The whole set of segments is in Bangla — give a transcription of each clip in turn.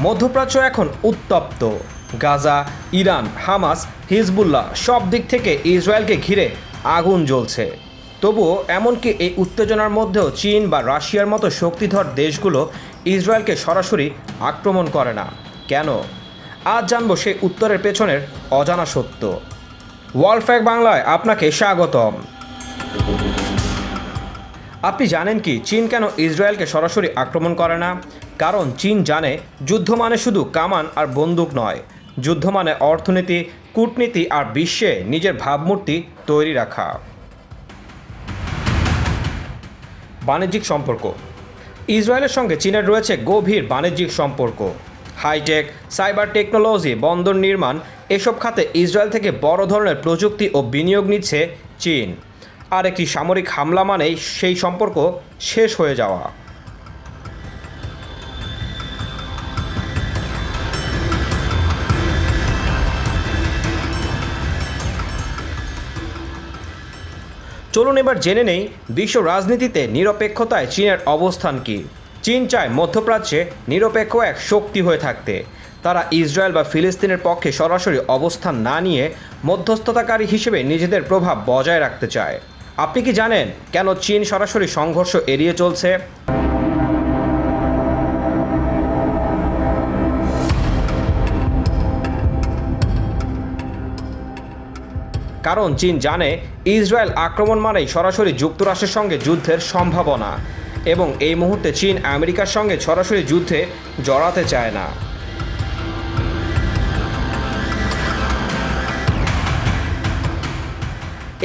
মধ্যপ্রাচ্য এখন উত্তপ্ত। গাজা, ইরান, হামাস, হিজবুল্লাহ সব দিক থেকে ইসরায়েলকে ঘিরে আগুন জ্বলছে। তবুও এমনকি এই উত্তেজনার মধ্যেও চীন বা রাশিয়ার মতো শক্তিধর দেশগুলো ইসরায়েলকে সরাসরি আক্রমণ করে না। কেন? আজ জানব সেই উত্তরের পেছনের অজানা সত্য। ওয়ার্ল্ড বাংলায় আপনাকে স্বাগতম। আপনি জানেন কি, চীন কেন ইসরায়েলকে সরাসরি আক্রমণ করে না? কারণ চীন জানে যুদ্ধ মানে শুধু কামান আর বন্দুক নয়। যুদ্ধ মানে অর্থনীতি, কূটনীতি আর বিশ্বে নিজের ভাবমূর্তি তৈরি রাখা। বাণিজ্যিক সম্পর্ক। ইসরায়েলের সঙ্গে চীনের রয়েছে গভীর বাণিজ্যিক সম্পর্ক। হাইটেক, সাইবার টেকনোলজি, বন্দর নির্মাণ, এসব খাতে ইসরায়েল থেকে বড় ধরনের প্রযুক্তি ও বিনিয়োগ নিচ্ছে চীন। আর একটি সামরিক হামলা মানেই সেই সম্পর্ক শেষ হয়ে যাওয়া। চলুন এবার জেনে নেই বিশ্ব রাজনীতিতে নিরপেক্ষতায় চীনের অবস্থান কী। চীন চায় মধ্যপ্রাচ্যে নিরপেক্ষ এক শক্তি হয়ে থাকতে। তারা ইসরায়েল বা ফিলিস্তিনের পক্ষে সরাসরি অবস্থান না নিয়ে মধ্যস্থতাকারী হিসেবে নিজেদের প্রভাব বজায় রাখতে চায়। আপনি কি জানেন কেন চীন সরাসরি সংঘর্ষ এড়িয়ে চলছে? কারণ চীন জানে ইসরায়েল আক্রমণ মানেই সরাসরি যুক্তরাষ্ট্রের সঙ্গে যুদ্ধের সম্ভাবনা। এবং এই মুহূর্তে চীন আমেরিকার সঙ্গে সরাসরি যুদ্ধে জড়াতে চায় না।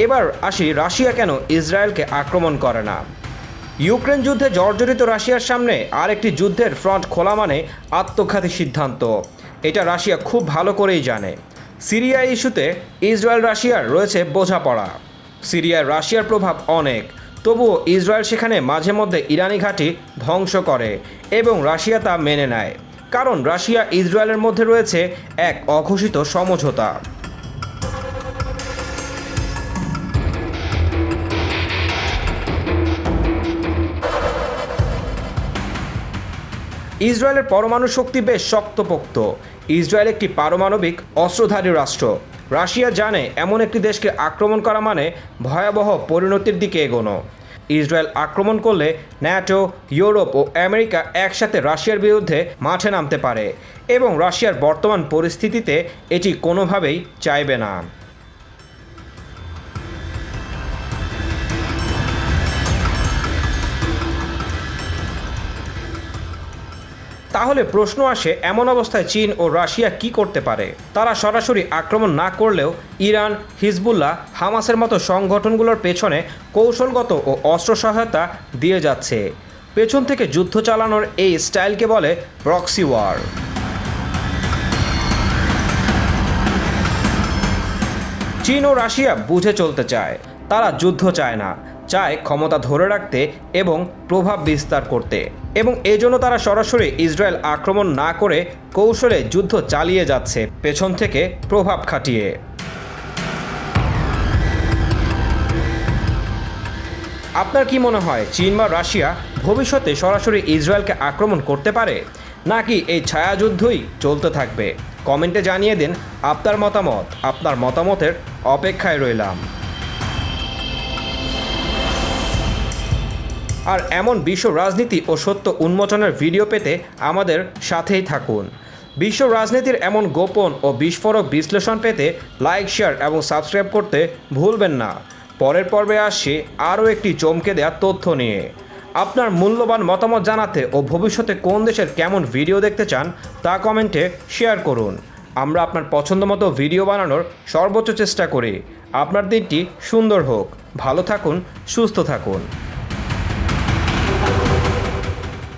এবার আসি রাশিয়া কেন ইসরায়েলকে আক্রমণ করে না? ইউক্রেন যুদ্ধে জর্জরিত রাশিয়ার সামনে আরেকটি যুদ্ধের ফ্রন্ট খোলা মানে আত্মঘাতী সিদ্ধান্ত। এটা রাশিয়া খুব ভালো করেই জানে। সিরিয়া ইস্যুতে ইসরায়েল, রাশিয়ার রয়েছে বোঝাপড়া। সিরিয়ায় রাশিয়ার প্রভাব অনেক, তবুও ইসরায়েল সেখানে মাঝে মধ্যে ইরানি ঘাঁটি ধ্বংস করে এবং রাশিয়া তা মেনে নেয়। কারণ রাশিয়া ইসরায়েলের মধ্যে রয়েছে এক অঘোষিত সমঝোতা। ইসরায়েলের পরমাণু শক্তি বেশ শক্তপোক্ত। ইসরায়েল একটি পারমাণবিক অস্ত্রধারী রাষ্ট্র। রাশিয়া জানে এমন একটি দেশকে আক্রমণ করা মানে ভয়াবহ পরিণতির দিকে এগোনো। ইসরায়েল আক্রমণ করলে ন্যাটো, ইউরোপ ও আমেরিকা একসাথে রাশিয়ার বিরুদ্ধে মাঠে নামতে পারে এবং রাশিয়ার বর্তমান পরিস্থিতিতে এটি কোনোভাবেই চাইবে না। তাহলে প্রশ্ন আসে, এমন অবস্থায় চীন ও রাশিয়া কি করতে পারে? তারা সরাসরি আক্রমণ না করলেও ইরান, হিজবুল্লাহ, হামাসের মতো সংগঠনগুলোর পেছনে কৌশলগত ও অস্ত্র সহায়তা দিয়ে যাচ্ছে। পেছন থেকে যুদ্ধ চালানোর এই স্টাইলকে বলে প্রক্সি ওয়ার চীন ও রাশিয়া বুঝে চলতে চায়। তারা যুদ্ধ চায় না, চায় ক্ষমতা ধরে রাখতে এবং প্রভাব বিস্তার করতে। এবং এজন্য তারা সরাসরি ইসরায়েল আক্রমণ না করে কৌশলে যুদ্ধ চালিয়ে যাচ্ছে, পেছন থেকে প্রভাব খাটিয়ে। আপনার কি মনে হয়, চীন বা রাশিয়া ভবিষ্যতে সরাসরি ইসরায়েলকে আক্রমণ করতে পারে, নাকি এই ছায়াযুদ্ধই চলতে থাকবে? কমেন্টে জানিয়ে দিন আপনার মতামত, আপনার মতামতের অপেক্ষায় রইলাম। আর এমন বিশ্ব রাজনীতি ও সত্য উন্মোচনের ভিডিও পেতে আমাদের সাথেই থাকুন। বিশ্ব রাজনীতির এমন গোপন ও বিস্ফোরক বিশ্লেষণ পেতে লাইক, শেয়ার এবং সাবস্ক্রাইব করতে ভুলবেন না। পরের পর্বে আসছে আরও একটি চমকে দেওয়া তথ্য নিয়ে। আপনার মূল্যবান মতামত জানাতে ও ভবিষ্যতে কোন দেশের কেমন ভিডিও দেখতে চান তা কমেন্টে শেয়ার করুন। আমরা আপনার পছন্দ মতো ভিডিও বানানোর সর্বোচ্চ চেষ্টা করি। আপনার দিনটি সুন্দর হোক। ভালো থাকুন, সুস্থ থাকুন।